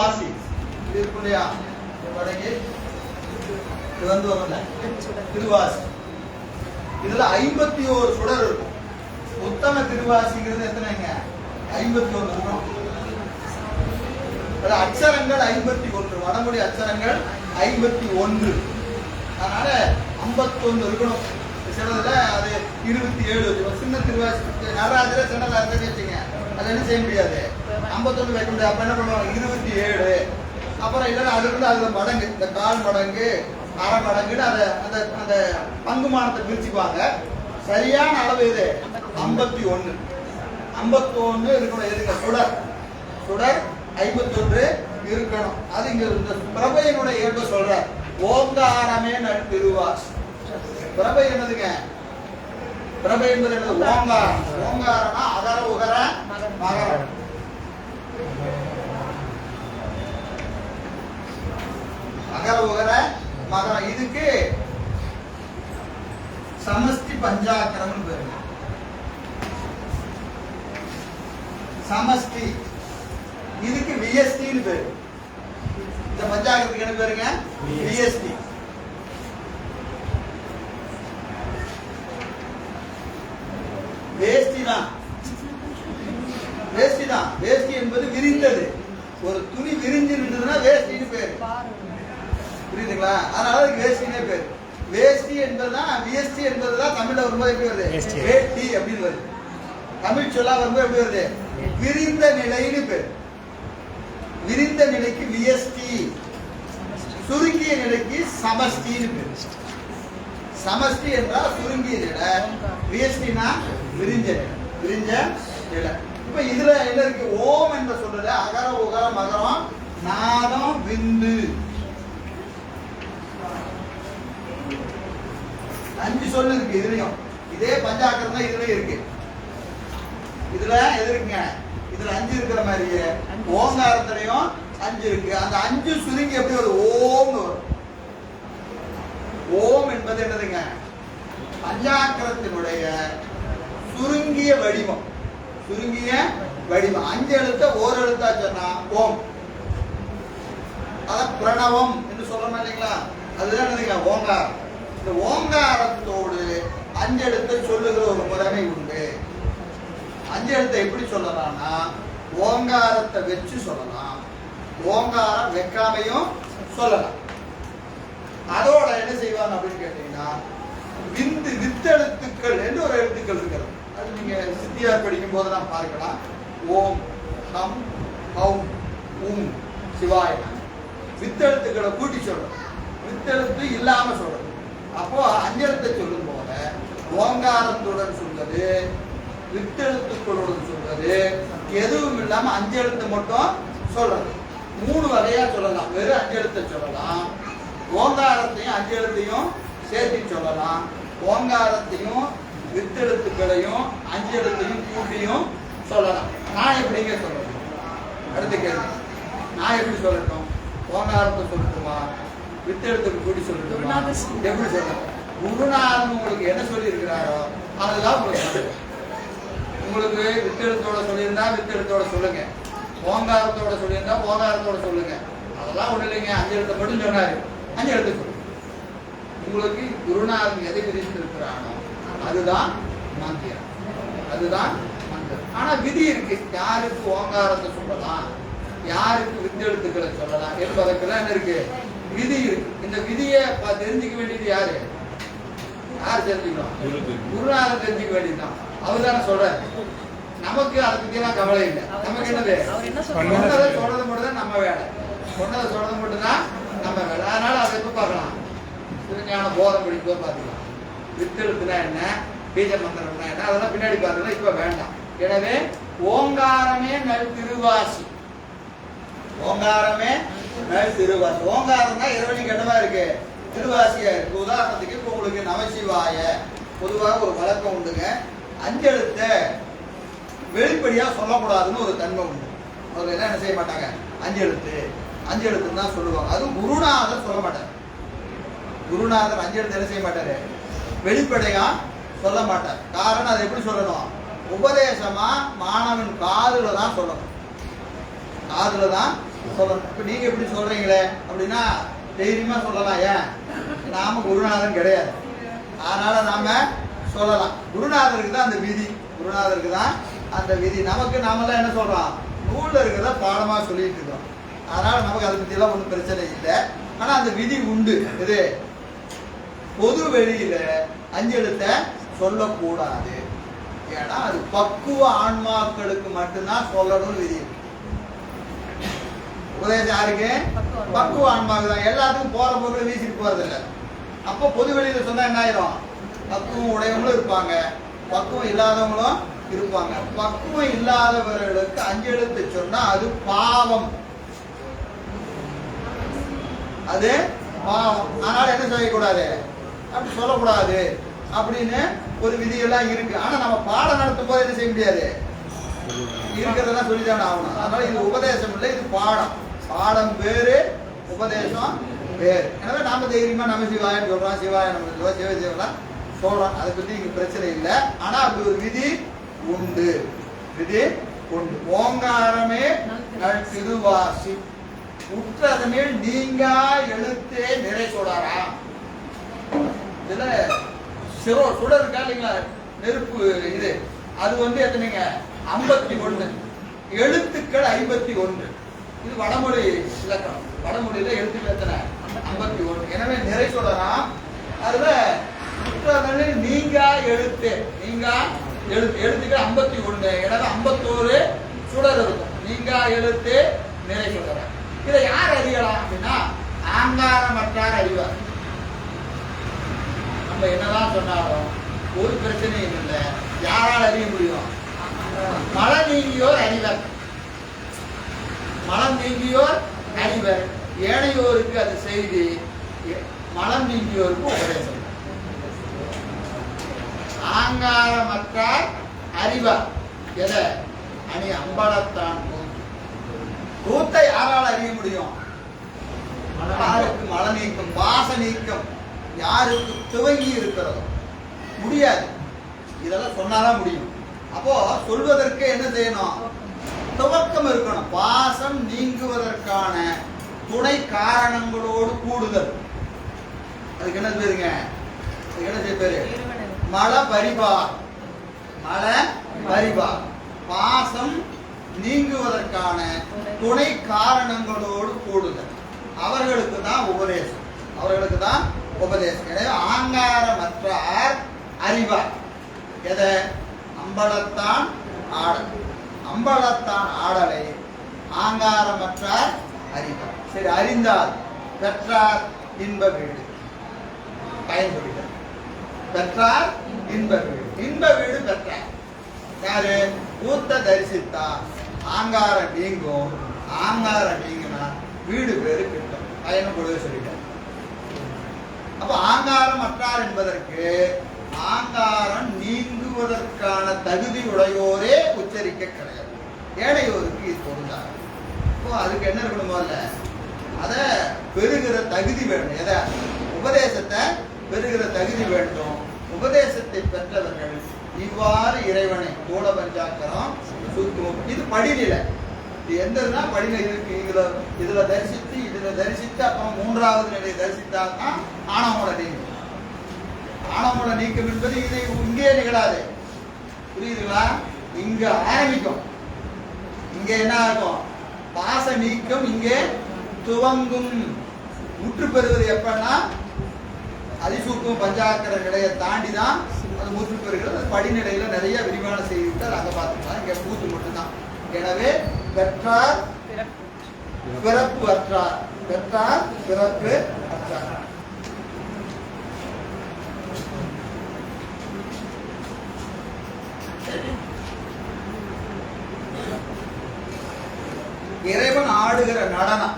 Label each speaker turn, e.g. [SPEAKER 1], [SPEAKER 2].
[SPEAKER 1] வாசி இது இருக்கு இல்லையா வடக்கு இது வந்து வரும்ல திருவாசி. இதுல ஐம்பத்தி ஓரு சுடர் இருக்கும். உத்தம திருவாசிங்கிறது எத்தனைங்க ஐம்பத்தி ஒன்று இருக்கும். அதுல அச்சரங்கள் ஐம்பத்தி ஒன்று வடமொழி அச்சரங்கள் ஐம்பத்தி ஒன்று அதனால ஐம்பத்தொன்று இருக்கணும். சிலதுல அது இருபத்தி ஏழு. சின்ன திருவாசி. நடராஜர சின்ன நடராஜர் வச்சுங்க அது என்ன செய்ய முடியாது. ஐம்பத்தொன்று வைக்க முடியாது அப்போ என்ன பண்ணுவாங்க? இருபத்தி ஏழு. அப்புறம் இல்லைன்னா அடுக்குள்ள அதில் மடங்கு. இந்த கால் மடங்கு அரை மடங்குன்னு அதை அந்த அந்த பங்குமானத்தை பிரிச்சுக்குவாங்க. சரியான அளவு இது ஐம்பத்தி ஒன்று ஐம்பத்தி ஒன்று இருக்கணும். எதுங்க? சுடர். சுடர் ஐம்பத்தொன்று இருக்கணும். அது இங்க இந்த பிரபையனுடைய இயல்பு சொல்ற ஓங்காரமே நல் பிரபை என்னதுங்க? பிரபை என்பது என்னது? ஓங்காரம். ஓங்காரம்னா அகர உகர மகரம். அகர உகர மகரம் இதுக்கு சமஸ்தி பஞ்சாக்கரம் பேரு. சமஸ்தி இதுக்கு விஎஸ்டின்னு பேரு. இந்த பஞ்சாங்கத்துக்கு என்ன பேருங்க? விஎஸ்டி வேஷ்டி தான் வேஷ்டி தான். வேஷ்டி என்பது விரிந்தது. ஒரு துணி விரிஞ்சு இருந்ததுன்னா வேஷ்டின்னு பேரு. புரியுதுங்களா? அதனால அதுக்கு வேஷ்டினே பேரு. வேஷ்டி என்பதுதான் விஎஸ்டி என்பதுதான் தமிழ்ல வரும்போது எப்படி வருது. வேட்டி அப்படின்னு வருது. தமிழ் சொல்லா வரும்போது எப்படி வருது? விரிந்த நிலைன்னு பேரு. விரிந்த நிலைக்கு விஎஸ்டி சுருங்கிய நிலைக்கு சமஷ்டின்னு பேரு. சமஷ்டி என்றால் சுருங்கிய நிலை. விஎஸ்டினா விரிஞ்ச நிலை. விரிஞ்ச நிலை. இப்ப இதுல என்ன இருக்கு? ஓம் என்ற சொல்றது அகர உகர மகரம் நாதம் விந்து. அஞ்சு சொல்லு இருக்கு இதுலயும். இதே பஞ்சாக்கரம் தான் இதுலயும் இருக்கு. இதுல எது இருக்குங்க? இதுல அஞ்சு இருக்கிற மாதிரியே. ஓங்காரத்திலையும் அஞ்சு இருக்கு. அந்த அஞ்சு சுருங்கி எப்படி வரும்? ஓம்னு வரும். ஓம் என்பது என்னதுங்க? பஞ்சாக்கரத்தினுடைய சுருங்கிய வடிவம். சுருங்கிய வடிவம். அஞ்சு எழுத்த ஓர் எழுத்தா சொன்னா ஓம். அதான் பிரணவம் என்று சொல்றோம் இல்லைங்களா? அதுதான் என்னதுங்க? ஓங்காரம். இந்த ஓங்காரத்தோடு அஞ்செழுத்தை சொல்லுகிற ஒரு முறைமை உண்டு. அஞ்செழுத்தை எப்படி சொல்லலாம்னா ஓங்காரத்தை வச்சு சொல்லலாம். ஓங்காரம் வைக்காமையும் சொல்லலாம். அதோட என்ன செய்வாங்க அப்படின்னு கேட்டீங்கன்னா விந்து வித்தெழுத்துக்கள் என்று ஒரு எழுத்துக்கள் இருக்கிறது. நீங்க சித்தியார் படிக்கும் போதெல்லாம் பார்க்கலாம். ஓம் ஹம் ஹம் உம் சிவாய. வித்தெழுத்துக்களை கூட்டி சொல்றோம் வித்தெழுத்து இல்லாம சொல்றது அப்போ அஞ்செழுத்தை சொல்லும் போல ஓங்காரத்துடன் சொல்றது வித்தெழுத்துக்களுடன் சொல்றது எதுவும் இல்லாம அஞ்செழுத்து மட்டும் சொல்றது மூணு வகையா சொல்லலாம். வெறும் அஞ்செழுத்தை சொல்லலாம். ஓங்காரத்தையும் அஞ்செழுத்தையும் சேர்த்து சொல்லலாம். ஓங்காரத்தையும் வித்தெழுத்துக்களையும் அஞ்செழுத்தையும் கூட்டியும் சொல்லலாம். நான் எப்படிங்க சொல்லணும்? அடுத்த கேள்வி. நான் எப்படி சொல்லட்டும்? ஓங்காரத்தை சொல்லட்டுமா? வித்தெழுத்துக்கு கூட்டி சொல்லட்டுமா. எப்படி சொல்லணும் குருநாதன் உங்களுக்கு என்ன சொல்லி இருக்கிறாரோ அதுதான் உங்களுக்கு. உங்களுக்கு வித்தெழுத்தோட சொல்லியிருந்தா வித்தெழுத்தோட சொல்லுங்க. ஓங்காரத்தோட சொல்லியிருந்தா ஓங்காரத்தோட சொல்லுங்க. அதெல்லாம் ஒண்ணு இல்லைங்க. அஞ்சு எழுத்தை மட்டும் சொன்னாரு. அஞ்சு எழுத்து சொல்லுங்க உங்களுக்கு குருநாதன் எதை விதித்திருக்கிறானோ அதுதான் மந்திரம். அதுதான் மந்திரம். ஆனா விதி இருக்கு. யாருக்கு ஓங்காரத்தை சொல்லலாம்? யாருக்கு வித்தெழுத்துக்களை சொல்லலாம்? என்பதற்கெல்லாம் என்ன இருக்கு? விதி இருக்கு. இந்த விதியை தெரிஞ்சுக்க வேண்டியது யாரு? யார் தெரிஞ்சுக்கணும்? குருநாதர் தெரிஞ்சுக்க வேண்டியதுதான். அவர் தானே சொல்றாரு. நமக்கு அதை பத்தியெல்லாம் கவலை இல்லை. நமக்கு என்னது? சொன்னதை சொல்றது மட்டும் தான் நம்ம வேலை. சொன்னதை சொல்றது மட்டும் தான் நம்ம வேலை. அதனால அதை எப்ப பார்க்கலாம் சிவஞான போதம் படிக்கும்போது பார்த்துக்கலாம். வித்தெழுத்துனா என்ன? பீஜ மந்திரம்னா என்ன அதெல்லாம் பின்னாடி பாருங்க இப்ப வேண்டாம். எனவே ஓங்காரமே நல் திருவாசி. ஓங்காரமே நல் திருவாசி. ஓங்காரம் தான் இறைவனுக்கு என்னவா இருக்கு? திருவாசியா இருக்கு. உதாரணத்துக்கு இப்போ உங்களுக்கு நமசிவாய பொதுவாக ஒரு வழக்கம் உண்டுங்க. அஞ்செழுத்தை வெளிப்படையா சொல்லக்கூடாதுன்னு ஒரு தன்மை உண்டு. அவங்க எல்லாம் என்ன செய்ய மாட்டாங்க? அஞ்செழுத்து. அஞ்செழுத்துன்னு தான் சொல்லுவாங்க. அதுவும் குருநாதர் சொல்ல மாட்டார். குருநாதர் அஞ்செழுத்து என்ன செய்ய மாட்டாரு? வெளிப்படையா சொல்ல மாட்டார் காரணம் அதை எப்படி சொல்லணும்? உபதேசமா மாணவன் காதுல தான் சொல்லணும். காதுல தான் சொல்லணும். இப்போ நீங்க எப்படி சொல்றீங்களே? அப்படின்னா தைரியமா சொல்லலாம். ஏன்? நாம குருநாதன் கிடையாது. அதனால நாம சொல்லலாம். குருநாதருக்கு தான் அந்த விதி. குருநாதருக்கு தான் அந்த விதி. நமக்கு நாமெல்லாம் என்ன சொல்றோம்? நூல்ல இருக்கிறத பாடமா சொல்லிட்டு இருக்கோம். அதனால நமக்கு அதை பத்தி எல்லாம் ஒன்றும் பிரச்சனை இல்லை. ஆனா அந்த விதி உண்டு. இது பொது வெளியில அஞ்செழுத்த சொல்லக்கூடாது. ஏன்னா அது பக்குவ ஆன்மாக்களுக்கு மட்டும்தான் சொல்லணும்னு விதி. உபதேசம் யாருக்கு? பக்குவ ஆன்மாவுக்கு தான். எல்லாத்துக்கும் போற பொருள் வீசிட்டு போறது இல்ல அப்போ பொது வெளியில சொன்னா என்ன ஆயிரும்? பக்குவம் உடையவங்களும் இருப்பாங்க. பக்குவம் இல்லாதவங்களும் இருப்பாங்க. பக்குவம் இல்லாதவர்களுக்கு அஞ்செழுத்து சொன்னா அது பாவம். அது பாவம். அதனால என்ன செய்யக்கூடாது அப்படி சொல்லக்கூடாது. அப்படின்னு ஒரு விதியெல்லாம் இருக்கு. ஆனா நம்ம பாடம் நடத்தும் போது என்ன செய்ய முடியாது. இருக்கிறதெல்லாம் சொல்லித்தானே ஆகணும். அதனால இது உபதேசம் இல்லை இது பாடம். பாடம் வேறு உபதேசம் வேறு. எனவே நாம தைரியமா நம்ம சிவாயன்னு சொல்றோம். சிவாய நம்ம சிவ சிவலாம் சொல்றோம். அதை பத்தி இங்க பிரச்சனை இல்லை. ஆனா அப்படி ஒரு விதி உண்டு. விதி உண்டு. ஓங்காரமே திருவாசி உற்றதனில் நீங்க எழுத்தே நிறை சொடாராம். இதுல சிவ சுடர் இருக்கா இல்லைங்களா? நெருப்பு இது. அது வந்து எத்தனைங்க? ஐம்பத்தி ஒன்று. எழுத்துக்கள் ஐம்பத்தி ஒன்று. இது வடமொழி இலக்கணம். வடமொழியில எழுத்துக்கள் எத்தனை? ஐம்பத்தி ஒன்று. எனவே நிறை சொல்லலாம் அதுல முற்றதனில் நீங்கா எழுத்து. நீங்கா எழுத்து. எழுத்துக்கள் ஐம்பத்தி ஒன்று. எனவே ஐம்பத்தோரு சுடர் இருக்கும். நீங்கா எழுத்து நிறை சொல்லலாம் இதை யார் அறியலாம் அப்படின்னா ஆங்காரமற்றார் அறிவார். நம்ம என்னதான் சொன்னாலும் ஒரு பிரச்சனையும் இல்லை. யாரால் அறிய முடியும்? மழை நீங்கியோர் அறிவர். மலம் நீங்கியோர் அறிவர். ஏனையோருக்கு அது செய்தி மலம் நீங்கியோருக்கு உபதேசம். ஆங்காரமற்றார் அறிவார். எதை? அணி அம்பலத்தான் கூத்தை யாரால் அறிய முடியும்? யாருக்கு மல நீக்கம். பாச நீக்கம். யாருக்கு துவங்கி இருக்கிறதோ. முடியாது. இதெல்லாம் சொன்னாதான் முடியும். அப்போ சொல்வதற்கு என்ன செய்யணும்? துவக்கம் இருக்கணும். பாசம் நீங்குவதற்கான துணை காரணங்களோடு கூடுதல். அதுக்கு என்ன பேருங்க? அதுக்கு என்ன செய்ய பேரு? மழை பரிபா. மழை பரிபா. பாசம் நீங்குவதற்கான துணை காரணங்களோடு கூடுதல். அவர்களுக்கு தான் உபதேசம். அவர்களுக்கு தான் உபதேசம் எனவே ஆங்காரமற்றார் அறிவார். எதை? அம்பலத்தான் ஆடல். அம்பலத்தான் ஆடலை ஆங்காரமற்றார் அறிவார். சரி அறிந்தால் பெற்றார் இன்ப வீடு. பயன்படுகிறார் பெற்றார் இன்ப வீடு. இன்ப வீடு பெற்றார். யாரு? ஊத்த தரிசித்தா ஆங்காரம் நீங்கும். ஆங்காரம் நீங்கினா வீடு பேரு கிட்டும். பயணம் கொடுக்க சொல்லிட்டார் அப்ப ஆங்காரம் அற்றார் என்பதற்கு ஆங்காரம் நீங்குவதற்கான தகுதி உடையோரே உச்சரிக்க கிடையாது. ஏழையோருக்கு இது பொருந்தாது. இப்போ அதுக்கு என்ன இருக்கணும் முதல்ல? அதை பெறுகிற தகுதி வேண்டும் எதை? உபதேசத்தை பெறுகிற தகுதி வேண்டும். உபதேசத்தை பெற்றவர்கள் இவ்வாறு இறைவனை கோல பஞ்சாக்கரம் சுத்தம் இது படிநிலை. இது எந்ததுன்னா படிநிலை இருக்கு? இதுல இதுல தரிசித்து இதுல தரிசித்து அப்புறம் மூன்றாவது நிலையை தரிசித்தா தான் ஆணவமோட நீங்கும் ஆணவமோட நீக்கம் என்பது இது இங்கே நிகழாது. புரியுதுங்களா? இங்க ஆரம்பிக்கும். இங்க என்ன ஆகும்? பாச நீக்கம் இங்கே துவங்கும். முற்று பெறுவது எப்பன்னா அதிசூக்கும் பஞ்சாக்கர நிலையை தாண்டி தான் அது முற்று பெறுகிறது. படிநிலையில நிறைய விரிவான செய்திகள் அங்க பார்த்துக்கலாம். இங்க பூத்து மட்டும்தான். எனவே பெற்றார் பிறப்பு அற்றார். பெற்றார் பிறப்பு அற்றார். இறைவன் ஆடுகிற நடனம்.